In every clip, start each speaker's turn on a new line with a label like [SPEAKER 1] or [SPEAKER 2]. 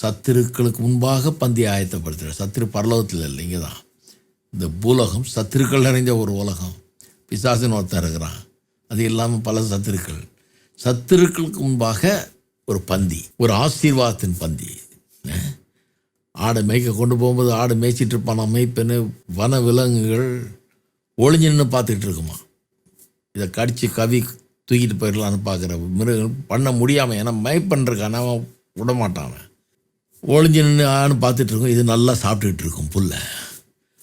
[SPEAKER 1] சத்திருக்களுக்கு முன்பாக பந்தி ஆயத்தப்படுத்துகிறார். சத்திரு பரலோகத்தில் இல்லை இங்கே தான் இந்த பூலோகம் சத்திருக்கள் நிறைஞ்ச ஒரு உலகம். பிசாசின் ஒருத்தர் இருக்கிறான். அது இல்லாமல் பல சத்திருக்கள். சத்திருக்களுக்கு முன்பாக ஒரு பந்தி ஒரு ஆசீர்வாதத்தின் பந்தி. ஆடை மேய்க்க கொண்டு போகும்போது ஆடு மேய்ச்சிட்டு இருப்பான். மேய்ப்பெண்ணு வன விலங்குகள் ஒளிஞ்சு நின்று பார்த்துக்கிட்டு இருக்குமா? இதை கடித்து கவி தூக்கிட்டு போயிடலான்னு பார்க்குற மிருகம் பண்ண முடியாமல் ஏன்னா மேய்ப்பன்றிருக்கான அவன் விட மாட்டான் ஒளிஞ்சு நின்று ஆன்னு பார்த்துட்ருக்கோம் இது நல்லா சாப்பிட்டுக்கிட்டு இருக்கும் புல்லை.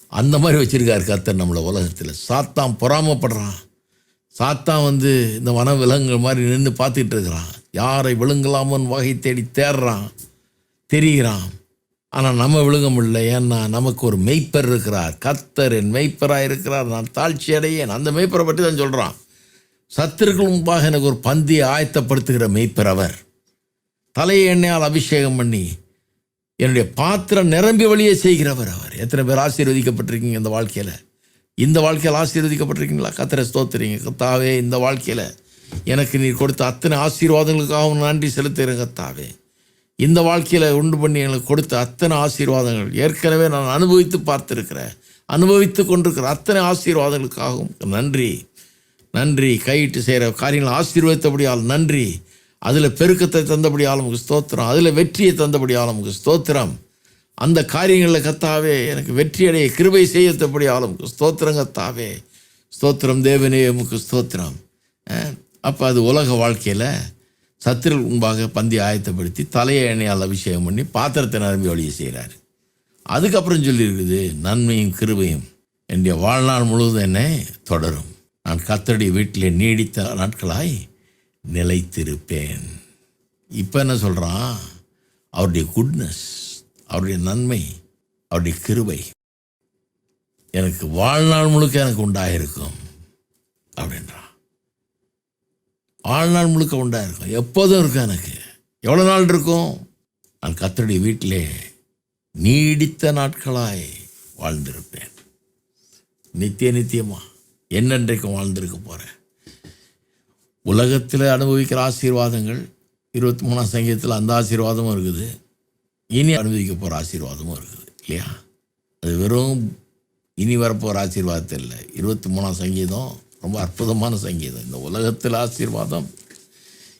[SPEAKER 1] அந்த மாதிரி வச்சுருக்காரு கத்தர் நம்மளை உலகத்தில். சாத்தான் பொறாமப்படுறான். சாத்தான் வந்து இந்த வன விலங்குகள் மாதிரி நின்று பார்த்துக்கிட்டு இருக்கிறான். யாரை விழுங்கலாமோன்னு வகை தேடி தேடுறான். தெரிகிறான். ஆனால் நம்ம விழுங்க முடியல. ஏன்னா நமக்கு ஒரு மெய்ப்பர் இருக்கிறார். கத்தர் என் மெய்ப்பராக இருக்கிறார். நான் தாழ்ச்சி அடையேன். அந்த மெய்ப்பரை பற்றி தான் சொல்கிறான் சத்துருக்கள் முன்பாக எனக்கு ஒரு பந்தியை ஆயத்தப்படுத்துகிற மெய்ப்பர் அவர். தலையை எண்ணெயால் அபிஷேகம் பண்ணி என்னுடைய பாத்திரம் நிரம்பி வழியே செய்கிறவர் அவர். எத்தனை பேர் ஆசீர்வதிக்கப்பட்டிருக்கீங்க இந்த வாழ்க்கையில்? இந்த வாழ்க்கையில் ஆசீர்வதிக்கப்பட்டிருக்கீங்களா? கத்தரை ஸ்தோத்துறீங்க கத்தாவே இந்த வாழ்க்கையில் எனக்கு நீ கொடுத்த அத்தனை ஆசீர்வாதங்களுக்காகவும் நன்றி செலுத்துகிறேன் கத்தாவே. இந்த வாழ்க்கையில் உண்டு பண்ணி எனக்கு கொடுத்த அத்தனை ஆசீர்வாதங்கள் ஏற்கனவே நான் அனுபவித்து பார்த்துருக்கிறேன். அனுபவித்து கொண்டிருக்கிற அத்தனை ஆசீர்வாதங்களுக்காகவும் நன்றி. நன்றி. கையிட்டு செய்கிற காரியங்களை ஆசீர்வதித்தபடியால் நன்றி. அதில் பெருக்கத்தை தந்தபடி ஆளுமுக்கு ஸ்தோத்திரம் அதில் வெற்றியை தந்தபடி ஆளுமுக்கு ஸ்தோத்திரம். அந்த காரியங்களில் கத்தாவே எனக்கு வெற்றியடைய கிருபை செய்யத்தபடி ஆளுமுக்கு ஸ்தோத்திரம் கத்தாவே. ஸ்தோத்திரம் தேவனே உமக்கு ஸ்தோத்திரம். அப்போ அது உலக வாழ்க்கையில் சத்திரல் முன்பாக பந்தி ஆயத்தப்படுத்தி தலையை எண்ணெயால் அபிஷேகம் பண்ணி பாத்திரத்தை நிரம்பி வழியை செய்கிறார் அதுக்கப்புறம் சொல்லியிருக்குது நன்மையும் கிருபையும் என்னுடைய வாழ்நாள் முழுவதும் என்னை தொடரும். நான் கத்தருடைய வீட்டிலே நீடித்த நாட்களாய் நிலைத்திருப்பேன். இப்போ என்ன சொல்கிறான் அவருடைய குட்னஸ் அவருடைய நன்மை அவருடைய கிருபை எனக்கு வாழ்நாள் முழுக்க எனக்கு உண்டாயிருக்கும் அப்படின்றான். வாழ்நாள் முழுக்க உண்டாயிருக்கும். எப்போதும் இருக்கும் எனக்கு. எவ்வளோ நாள் இருக்கும்? நான் கத்தருடைய வீட்டிலே நீடித்த நாட்களாய் வாழ்ந்திருப்பேன். நித்திய நித்தியமாக என்னென்றைக்கும் வாழ்ந்திருக்க போகிறேன் உலகத்தில் அனுபவிக்கிற ஆசீர்வாதங்கள் இருபத்தி மூணாம் சங்கீதத்தில் அந்த ஆசீர்வாதமும் இருக்குது. இனி அனுபவிக்க போகிற ஆசீர்வாதமும் இருக்குது இல்லையா? அது வெறும் இனி வரப்போகிற ஆசீர்வாதத்தை இல்லை. இருபத்தி மூணாம் சங்கீதம் ரொம்ப அற்புதமான சங்கீதம். இந்த உலகத்தில் ஆசீர்வாதம்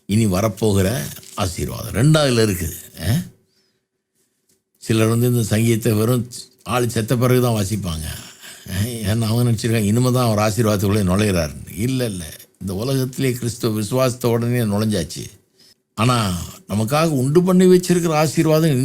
[SPEAKER 1] இனி வரப்போகிற ஆசீர்வாதம். ரெண்டாவதுல இருக்குது ஆ? சிலர் வந்து இந்த சங்கீதத்தை வெறும் ஆள் செத்த பிறகு தான் வாசிப்பாங்க ஏன்னா அவங்க நினச்சிருக்காங்க இனிமே தான் அவர் ஆசீர்வாதத்துக்குள்ளே நுழையிறாருன்னு. இல்லை இல்லை. இந்த உலகத்திலே கிறிஸ்துவ விசுவாசத்த உடனே நுழைஞ்சாச்சு. ஆனால் நமக்காக உண்டு பண்ணி வச்சிருக்கிற ஆசீர்வாதம்